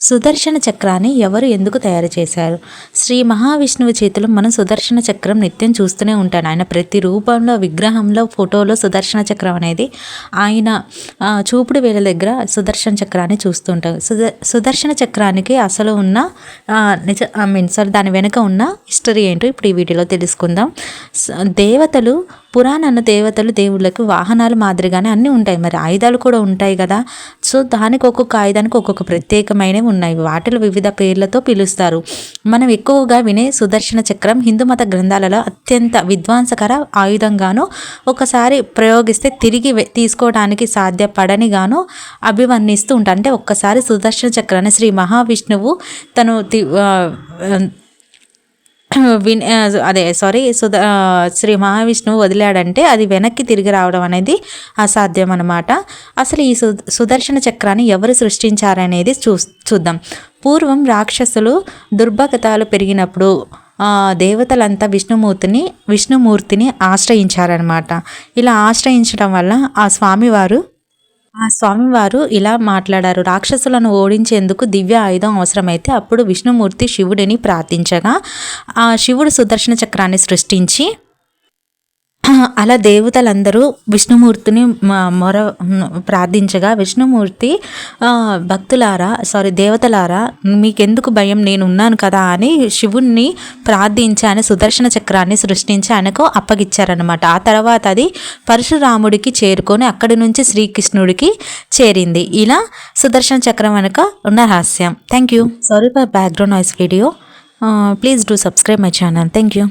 సుదర్శన చక్రాన్ని ఎవరు ఎందుకు తయారు చేశారు? శ్రీ మహావిష్ణువు చేతిలో మనం సుదర్శన చక్రం నిత్యం చూస్తూనే ఉంటాను ఆయన ప్రతి రూపంలో విగ్రహంలో ఫోటోలో సుదర్శన చక్రం అనేది ఆయన చూపుడు వేల దగ్గర సుదర్శన చక్రాన్ని చూస్తూ ఉంటాం సుద సుదర్శన చక్రానికి అసలు ఉన్న నిజ ఐ మీన్ సారీ దాని వెనుక ఉన్న హిస్టరీ ఏంటో ఇప్పుడు ఈ వీడియోలో తెలుసుకుందాం. దేవతలు పురాణాల దేవతలు దేవుళ్ళకి వాహనాలు మాదిరిగానే అన్నీ ఉంటాయి. మరి ఆయుధాలు కూడా ఉంటాయి కదా. సో దానికి ఒక్కొక్క ఆయుధానికి ఒక్కొక్క ప్రత్యేకమైనవి ఉన్నాయి. వాటిలో వివిధ పేర్లతో పిలుస్తారు. మనం ఎక్కువగా వినే సుదర్శన చక్రం హిందూ మత గ్రంథాలలో అత్యంత విధ్వంసకర ఆయుధంగాను ఒకసారి ప్రయోగిస్తే తిరిగి తీసుకోవడానికి సాధ్యపడనిగాను అభివర్ణిస్తూ ఉంటారు. అంటే ఒక్కసారి సుదర్శన చక్రాన్ని శ్రీ మహావిష్ణువు తను తి- విన్ అదే సారీ సుధ శ్రీ మహావిష్ణువు వదిలాడంటే అది వెనక్కి తిరిగి రావడం అనేది అసాధ్యం అనమాట అసలు ఈ సు సుదర్శన చక్రాన్ని ఎవరు సృష్టించారనేది చూ చూద్దాం. పూర్వం రాక్షసులు దుర్భగతాలు పెరిగినప్పుడు దేవతలంతా విష్ణుమూర్తిని విష్ణుమూర్తిని ఆశ్రయించారనమాట ఇలా ఆశ్రయించడం వల్ల ఆ స్వామివారు ఆ స్వామివారు ఇలా మాట్లాడారు. రాక్షసులను ఓడించేందుకు దివ్య ఆయుధం అవసరమైతే అప్పుడు విష్ణుమూర్తి శివుడిని ప్రార్థించగా ఆ శివుడు సుదర్శన చక్రాన్ని సృష్టించి అలా దేవతలందరూ విష్ణుమూర్తిని మొర ప్రార్థించగా విష్ణుమూర్తి భక్తులారా సారీ దేవతలారా మీకెందుకు భయం? నేను ఉన్నాను కదా అని శివుణ్ణి ప్రార్థించి ఆయన సుదర్శన చక్రాన్ని సృష్టించి ఆయనకు అప్పగిచ్చారనమాట ఆ తర్వాత అది పరశురాముడికి చేరుకొని అక్కడి నుంచి శ్రీకృష్ణుడికి చేరింది. ఇలా సుదర్శన చక్రం వెనుక ఉన్న రహస్యం. Thank you sorry for background noise video please do subscribe my channel thank you